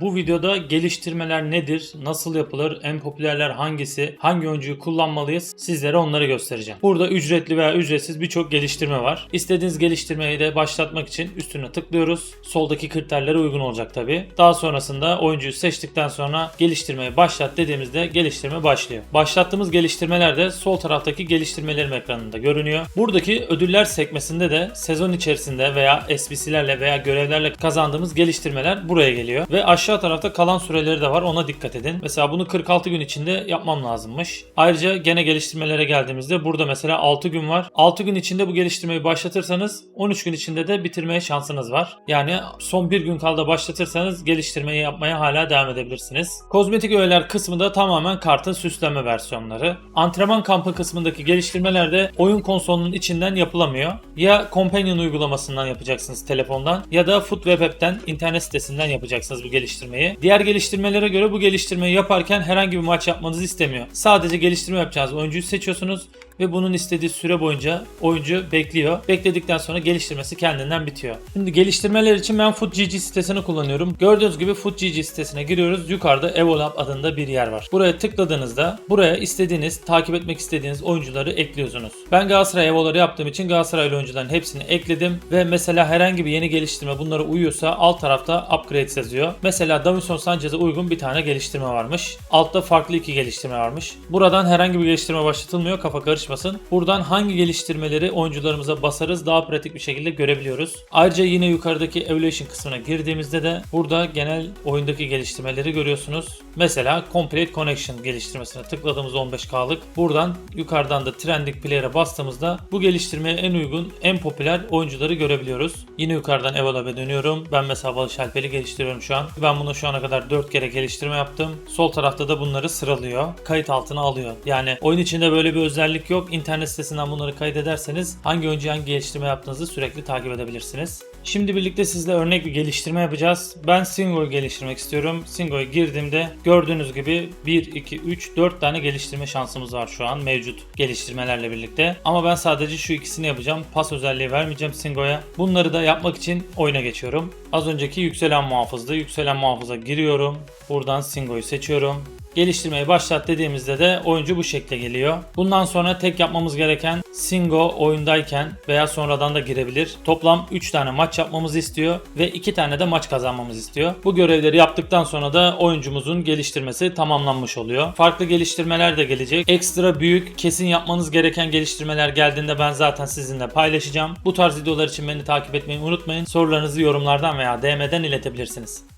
Bu videoda geliştirmeler nedir, nasıl yapılır, en popülerler hangisi, hangi oyuncuyu kullanmalıyız sizlere onları göstereceğim. Burada ücretli veya ücretsiz birçok geliştirme var. İstediğiniz geliştirmeyi de başlatmak için üstüne tıklıyoruz. Soldaki kriterlere uygun olacak tabi. Daha sonrasında oyuncuyu seçtikten sonra geliştirmeyi başlat dediğimizde geliştirme başlıyor. Başlattığımız geliştirmeler de sol taraftaki geliştirmelerim ekranında görünüyor. Buradaki ödüller sekmesinde de sezon içerisinde veya SBC'lerle veya görevlerle kazandığımız geliştirmeler buraya geliyor. Ve aşağı tarafta kalan süreleri de var ona dikkat edin. Mesela bunu 46 gün içinde yapmam lazımmış. Ayrıca gene geliştirmelere geldiğimizde burada mesela 6 gün var. 6 gün içinde bu geliştirmeyi başlatırsanız 13 gün içinde de bitirmeye şansınız var. Yani son bir gün kalda başlatırsanız geliştirmeyi yapmaya hala devam edebilirsiniz. Kozmetik öğeler kısmı da tamamen kartın süsleme versiyonları. Antrenman kampı kısmındaki geliştirmeler de oyun konsolunun içinden yapılamıyor. Ya Companion uygulamasından yapacaksınız telefondan ya da Foot App'ten internet sitesinden yapacaksınız bu geliştirmeyi. Diğer geliştirmelere göre bu geliştirmeyi yaparken herhangi bir maç yapmanızı istemiyor. Sadece geliştirme yapacağınız oyuncuyu seçiyorsunuz ve bunun istediği süre boyunca oyuncu bekliyor. Bekledikten sonra geliştirmesi kendinden bitiyor. Şimdi geliştirmeler için ben FootGG sitesini kullanıyorum. Gördüğünüz gibi FootGG sitesine giriyoruz. Yukarıda Evolab adında bir yer var. Buraya tıkladığınızda buraya istediğiniz, takip etmek istediğiniz oyuncuları ekliyorsunuz. Ben Galatasaray Evo'ları yaptığım için Galatasaraylı oyuncuların hepsini ekledim ve mesela herhangi bir yeni geliştirme bunlara uyuyorsa alt tarafta upgrade yazıyor. Mesela Davinson Sanchez'e uygun bir tane geliştirme varmış. Altta farklı iki geliştirme varmış. Buradan herhangi bir geliştirme başlatılmıyor. Kafa karışmasın. Buradan hangi geliştirmeleri oyuncularımıza basarız daha pratik bir şekilde görebiliyoruz. Ayrıca yine yukarıdaki Evaluation kısmına girdiğimizde de burada genel oyundaki geliştirmeleri görüyorsunuz. Mesela Complete Connection geliştirmesine tıkladığımız 15K'lık. Buradan yukarıdan da Trending Player'a bastığımızda bu geliştirmeye en uygun, en popüler oyuncuları görebiliyoruz. Yine yukarıdan Evolab'e dönüyorum. Ben mesela Barış Alper'i geliştiriyorum şu an. Ben bunu şu ana kadar 4 kere geliştirme yaptım. Sol tarafta da bunları sıralıyor. Kayıt altına alıyor. Yani oyun içinde böyle bir özellik yok. İnternet sitesinden bunları kaydederseniz hangi oyuncu hangi geliştirme yaptığınızı sürekli takip edebilirsiniz. Şimdi birlikte sizle örnek bir geliştirme yapacağız. Ben Singo'yu geliştirmek istiyorum. Singo'ya girdiğimde gördüğünüz gibi 1, 2, 3, 4 tane geliştirme şansımız var şu an mevcut geliştirmelerle birlikte. Ama ben sadece şu ikisini yapacağım. Pas özelliği vermeyeceğim Singo'ya. Bunları da yapmak için oyuna geçiyorum. Az önceki yükselen muhafızda yükselen muhafıza giriyorum. Buradan Singo'yu seçiyorum. Geliştirmeyi başlat dediğimizde de oyuncu bu şekle geliyor. Bundan sonra tek yapmamız gereken Singo oyundayken veya sonradan da girebilir. Toplam 3 tane maç yapmamızı istiyor ve 2 tane de maç kazanmamızı istiyor. Bu görevleri yaptıktan sonra da oyuncumuzun geliştirmesi tamamlanmış oluyor. Farklı geliştirmeler de gelecek. Ekstra büyük kesin yapmanız gereken geliştirmeler geldiğinde ben zaten sizinle paylaşacağım. Bu tarz videolar için beni takip etmeyi unutmayın. Sorularınızı yorumlardan veya DM'den iletebilirsiniz.